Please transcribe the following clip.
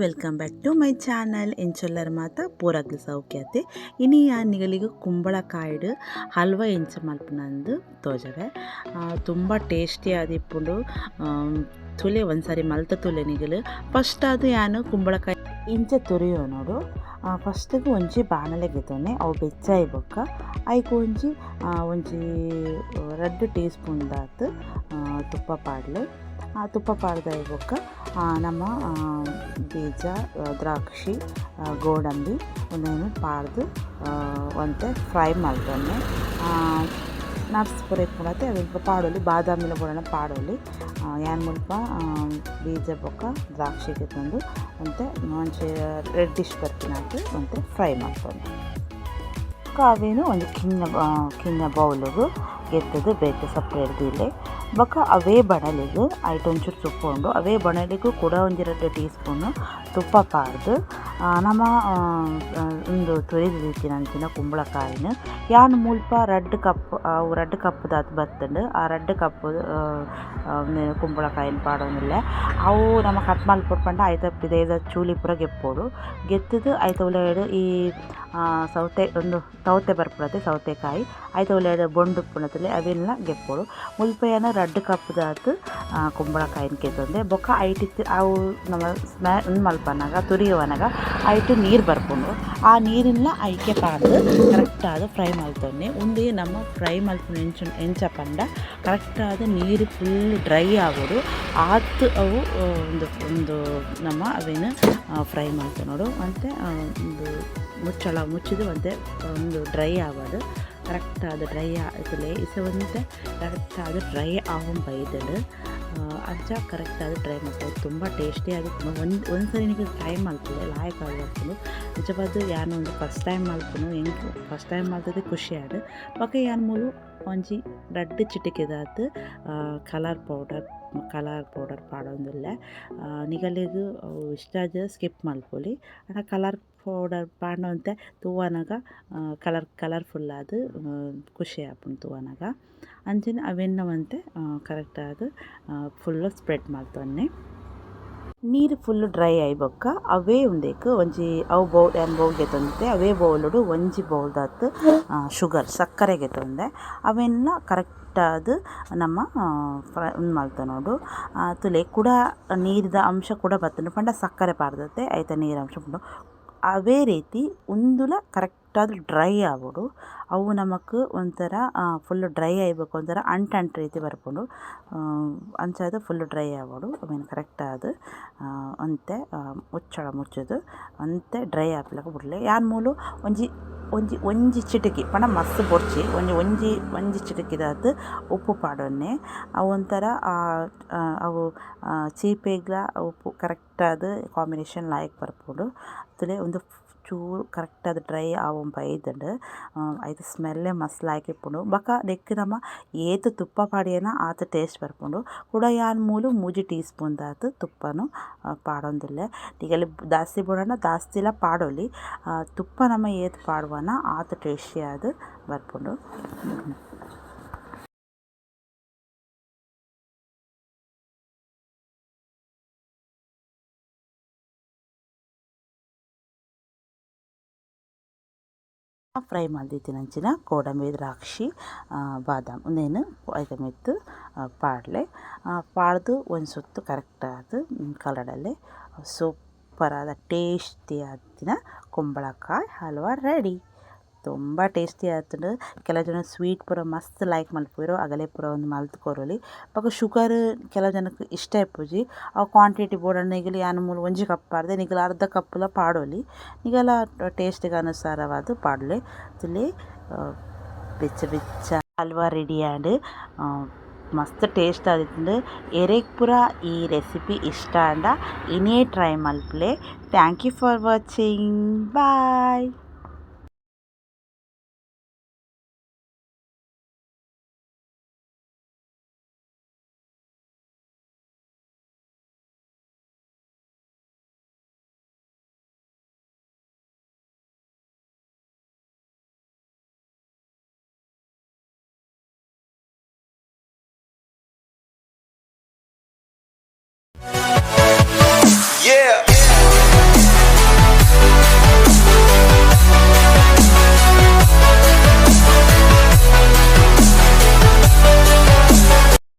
Welcome back to my channel ಎಂಚೊಲ್ಲರ ಮಾತ ಪೂರಗ್ಲು ಸೌಖ್ಯತೆ ಇನಿ ನಿಗಲಿಗೆ ಕುಂಬಳಕಾಯಿಡು ಹಲ್ವ ಎಂಚ ಮಲ್ಪನಂದು ತೋಜವೆ ತುಂಬ ಟೇಸ್ಟಿ ಆದಿಪ್ಪುಂಡು ತುಲೆ ಒಂದ್ಸರಿ ಮಲ್ತ ತುಲೆ ನಿಗಲು ಫಸ್ಟ್ ಅದು ಯಾನು ಕುಂಬಳಕಾಯಿ ಇಂಚ ತುರಿಯೋ ನೋಡು ಫಸ್ಟಿಗೆ ಒಂಜಿ ಬಾಣಲೆ ಗೆತೊನೆ ಅವು ಬೆಚ್ಚಾಯಿ ಬೊಕ್ಕ ಐಕ್ ಒಂಜಿ ಒಂಜಿ ರೆಡ್ ಟೀ ಸ್ಪೂನ್ ದಾತ್ ತುಪ್ಪ ಪಾಡ್ಲೆ. ಆ ತುಪ್ಪ ಪಾಡ್ದ ಬೊಕ್ಕ ನಮ್ಮ ಬೀಜ ದ್ರಾಕ್ಷಿ ಗೋಡಂಬಿ ಒಂದೇನು ಪಾಡ್ದು ಒಂತೆ ಫ್ರೈ ಮಲ್ತೊನ್ನೆ ನಟ್ಸ್ ಪೂರ ಕೊಡತ್ತೆ ಅದು ಪಾಡೋಲಿ ಬಾದಾಮಿಲ ಬುಡನ ಪಾಡೋಲಿ. ಏನು ಮುಲ್ಪ ಬೀಜ ಬೊಕ್ಕ ದ್ರಾಕ್ಷಿಗೆ ತಂದು ಒಂತೆ ಡಿಶ್ ರೆಡ್ಡಿಶ್ ಹಾಕಿ ಒಂತೆ ಫ್ರೈ ಮಾಡ್ಕೊಂಡು ಕಾವೇನು ಒಂದು ಕಿನ್ನ ಕಿನ್ನ ಬೌಲಿಗೆ ಗೆತ್ತದು ಬೇಕು ಸಪ್ರೇಟ್ ದೀಲೆ ಬೊಕ ಅವೇ ಬಣಲೆಗ್ ಐಟ್ ಒಂಚೂರು ಉಂಡು. ಅವೇ ಬಣಲೆಗೂ ಕೂಡ ಒಂದೆರಡು ಟೀ ಸ್ಪೂನು ತುಪ್ಪ ಪಾರ್ದು. ನಮ್ಮ ಉಂದು ತೊರೆದು ರೀತಿನಂಚಿನ ಕುಂಬಳಕಾಯಿನ. ಯಾನ್ ಮುಲ್ಪ ರಡ್ಡ್ ಕಪ್ ಅವು ರಡ್ಡ್ ಕಪ್ ದಾತ್ ಬತ್ತುಂಡು, ಆ ರಡ್ಡ್ ಕಪ್ ಕುಂಬಳಕಾಯಿನ ಪಾಡೋನಿಲ್ಲ. ಅವು ನಮ್ಮ ಕಟ್ ಮಲ್ಪೊಡು ಪಂಡ ಐತ ಪಿದೈದ ಚೂಲಿ ಪೂರ ಗೆಪ್ಪೋಡು. ಗೆತ್ತದು ಐತ ಉಳ್ಳಾಗಡ್ಡೆ ಈ ಸೌತೆ, ಒಂದು ಸೌತೆ ಬರ್ಪುಡತೆ ಸೌತೆಕಾಯಿ. ಐತ ಬೊಂಡು ಪುಣತಲೆ ಅವೆಲ್ಲ ಗೆಪ್ಪೋಡು. ಏನ ರಡ್ಡ್ ಕಪ್ ದಾತ್ ಕುಂಬಳಕಾಯಿನ ಕೆತ್ತೊಂದೆ ಬೊಕ್ಕ ಐಟ್ ಅವು ನಮ್ಮ ಸ್ಮ್ಯಾ ಉಂದು ಮಲ್ಪನಾಗ, ತುರಿಯುವನಾಗ ಐಟ್ ನೀರು ಬರ್ಕೊಂಡು. ಆ ನೀರನ್ನ ಐಕೆ ಪಾಡ್ದು ಕರೆಕ್ಟಾದ ಫ್ರೈ ಮಲ್ತೊನ್ನೆ ಉಂದು ನಮ್ಮ ಫ್ರೈ ಮಲ್ಪುನ ಎಂಚು, ಎಂಚ ಪಂಡ. ಕರೆಕ್ಟಾದ ನೀರು ಫುಲ್ ಡ್ರೈ ಆಗೋದು. ಆತು ಅವು ಒಂದು ಒಂದು ನಮ್ಮ ಅವೇನು ಫ್ರೈ ಮಾಡ್ತೇವೆ ನೋಡು. ಮತ್ತು ಒಂದು ಮುಚ್ಚಳ ಮುಚ್ಚಿದು ಒಂತೆ ಒಂದು ಡ್ರೈ ಆಗೋದು. ಕರೆಕ್ಟಾದ ಡ್ರೈ ಆಗಲೇ ಇಸ ಒಂತೆ ಕರೆಕ್ಟಾದ ಡ್ರೈ ಆವಂ ಬೈದಳು ಕರೆಕ್ಟಾಗಿ ಟ್ರೈ ಮಾಡ್ತಾರೆ ತುಂಬ ಟೇಸ್ಟಿ ಆಗುತ್ತೆ ಒಂದು ಒಂದು ಸರಿ ನಿಮಗೆ ಟ್ರೈ ಮಾಡ್ತದೆ ಲಾಯಕ್ ಆಗ್ಬೋದು ನಿಜವಾದ ಯಾನು ಒಂದು ಫಸ್ಟ್ ಟೈಮ್ ಮಾಡ್ತೀನಿ ಹೆಂಗೆ ಫಸ್ಟ್ ಟೈಮ್ ಮಾಡ್ತದೆ ಖುಷಿ ಆಡು ಪಕ್ಕ ಯಾನ್ ಮೂಲು ಒಂಜಿ ರೆಡ್ ಚಿಟಿಕೆದಾತು ಕಲರ್ ಪೌಡರ್ ಕಲರ್ ಪೌಡರ್ ಪಾಡೊಂದುಲ್ಲ. ನಿಗಲಿದು ಇಷ್ಟ ಸ್ಕಿಪ್ ಮಲ್ಪೊಲಿ ಆಂಡ ಕಲರ್ ಪೌಡರ್ ಪಾಂಡವಂತೆ ತೂವನಗ ಕಲರ್ ಕಲರ್ಫುಲ್ ಆದ್ ಖುಷಿ ಆಪುಂಡು ತೂವನಗ. ಅಂಚನೆ ಅವೆನ್ನವಂತೆ ಕರೆಕ್ಟ್ ಆದ್ ಫುಲ್ ಸ್ಪ್ರೆಡ್ ಮಲ್ತೊನ್ನೆ ನೀರು ಫುಲ್ ಡ್ರೈ ಆಯಿ ಬೊಕ್ಕ ಅವೇ ಉಂದೆಕ್ ಒಂಜಿ ಅವು ಬೌಲ್ ಯಾನ್ ಬೌಲ್ ಗೆತೊಂದೆ ಅವೇ ಬೌಲುಡು ಒಂಜಿ ಬೌಲ್ ದಾತ್ ಶುಗರ್ ಸಕ್ಕರೆ ಗೆತೊಂದೆ ಅವೆಲ್ಲ ಕರೆಕ್ಟಾದ್ ನಮ್ಮ ಫ್ರೈ ಉಂದು ಮಲ್ತೊನೋಡು ತುಲೆ ಕೂಡ, ನೀರಿದ ಅಂಶ ಕೂಡ ಬರ್ತದೆ ಪಂಡ ಸಕ್ಕರೆ ಪಾರ್ದತೆ ಐತ ನೀರಂಶ ಉಂಡು ಅವೇ ರೀತಿ ಉಂದುಲ ಕರೆಕ್ಟಾದ್ ಡ್ರೈ ಆವೊಡು ಅವು ನಮಕ್ ಒಂಥರ ಫುಲ್ ಡ್ರೈ ಆಯ್ಬೇಕು ಒಂಥರ ಅಂಟ್ ಅಂಟ್ ರೀತಿ ಬರ್ಪುಂಡು ಅಂಚಾದ್ ಫುಲ್ ಡ್ರೈ ಆವೊಡು ಅವೇನು ಕರೆಕ್ಟ್ ಆದ್ ಅಂತೆ ಮುಚ್ಚಳ ಮುಚ್ಚುದು, ಅಂತೆ ಡ್ರೈ ಆಪುಲಕ ಬುಡ್ಲೆ. ಯಾನ್ ಮೂಲು ಒಂಜಿ ಒಂಜಿ ಒಂಜಿ ಚಿಟಿಕಿ ಪಂಡ ಮಸ್ತ್ ಬೊರ್ಚಿ ಒಂಜಿ ಒಂಜಿ ಒಂಜಿ ಚಿಟಿಕಿದಾತ್ ಉಪ್ಪು ಪಾಡೊನ್ನೆ ಅವು ಒಂಥರ ಅವು ಚೀಪೆಗ್ಲ ಉಪ್ಪು ಕರೆಕ್ಟಾದ್ ಕಾಂಬಿನೇಷನ್ ಲಾಯ್ಕ್ ಬರ್ಪುಂಡು ತುಲೆ ಒಂದು ಚೂರು ಅದು ಡ್ರೈ ಆವೊಂದು ಬೈದ್ಂಡ್ ಐತ ಸ್ಮೆಲ್ಲೆ ಮಸ್ತ್ ಇಪ್ಪುಂಡು ಬೊಕ ನೆಕ್ಕ್ ನಮ ಏತ್ ತುಪ್ಪ ಪಾಡ್ಯೆನ ಆತ್ ಟೇಸ್ಟ್ ಬರ್ಪುಂಡು ಕುಡ ಯಾನ್ ಮೂಲು ಮೂಜಿ ಟೀ ಸ್ಪೂನ್ ದಾತ್ ತುಪ್ಪನು ಪಾಡೊಂದುಲ್ಲೆ ನಿಗಲಿ ದಾಸ್ತಿ ಬೋಡಾಂಡ ದಾಸ್ತಿಲ ಪಾಡೊಲಿ ತುಪ್ಪ ನಮ ಏತ್ ಪಾಡುವನ ಆತ ಟೇಸ್ಟಿ ಆದ್ ಬರ್ಪುಂಡು ಫ್ರೈ ಮಲ್ದಿತ್ತಿನಂಚಿನ ಗೋಡಂಬಿ ದ್ರಾಕ್ಷಿ ಬಾದಾಮ್. ಇನ್ನೇನು ಐದ ಮಿತ್ತ್ ಪಾಡ್ಲೆ. ಪಾಡ್ದು ಒಂದು ಸುತ್ತು ಕರೆಕ್ಟ್ ಆದ್ ಸೂಪರಾದ ಸೂಪರ್ ಆದ ಟೇಸ್ಟಿ ಆದಿನ ಕುಂಬಳಕಾಯಿ, ಹಲ್ವಾ, ರೆಡಿ. ತುಂಬ ಟೇಸ್ಟಿ ಆತುಂಡು ಕೆಲವು ಜನ ಸ್ವೀಟ್ ಪೂರ ಮಸ್ತ್ ಲೈಕ್ ಮಲ್ಪುವೆರ್. ಅಗಲೆ ಪೂರ ಒಂದು ಮಲ್ತ್ ಕೊರೊಲಿ. ಶುಗರ್ ಕೆಲವು ಜನಕ್ ಇಷ್ಟ ಇಪ್ಪುಜಿ ಅವು ಕ್ವಾಂಟಿಟಿ ಬೋಡಾಂಡ ಈಗಲಿ ಯಾನ್ ಮೂಲ ಒಂಜಿ ಕಪ್ ಪಾಡ್ದೆ. ನೀಗಲ ಅರ್ಧ ಕಪ್ಪುಲ ಪಾಡೊಲಿ. ನಿಗಲ ಟೇಸ್ಟ್ಗ್ ಅನುಸಾರವಾದ್ ಪಾಡ್ಲೆ. ತುಲೆ ಬೆಚ್ಚ ಬೆಚ್ಚ ಹಲ್ವಾ ರೆಡಿ ಆಂಡ್. ಮಸ್ತ್ ಟೇಸ್ಟ್ ಆದಿತ್ತುಂಡು. ಎರೆಗ್ ಪೂರ ಈ ರೆಸಿಪಿ ಇಷ್ಟ ಆಂಡ. ಇನೇ ಟ್ರೈ ಮಲ್ಪುಲೆ. Thank you for watching bye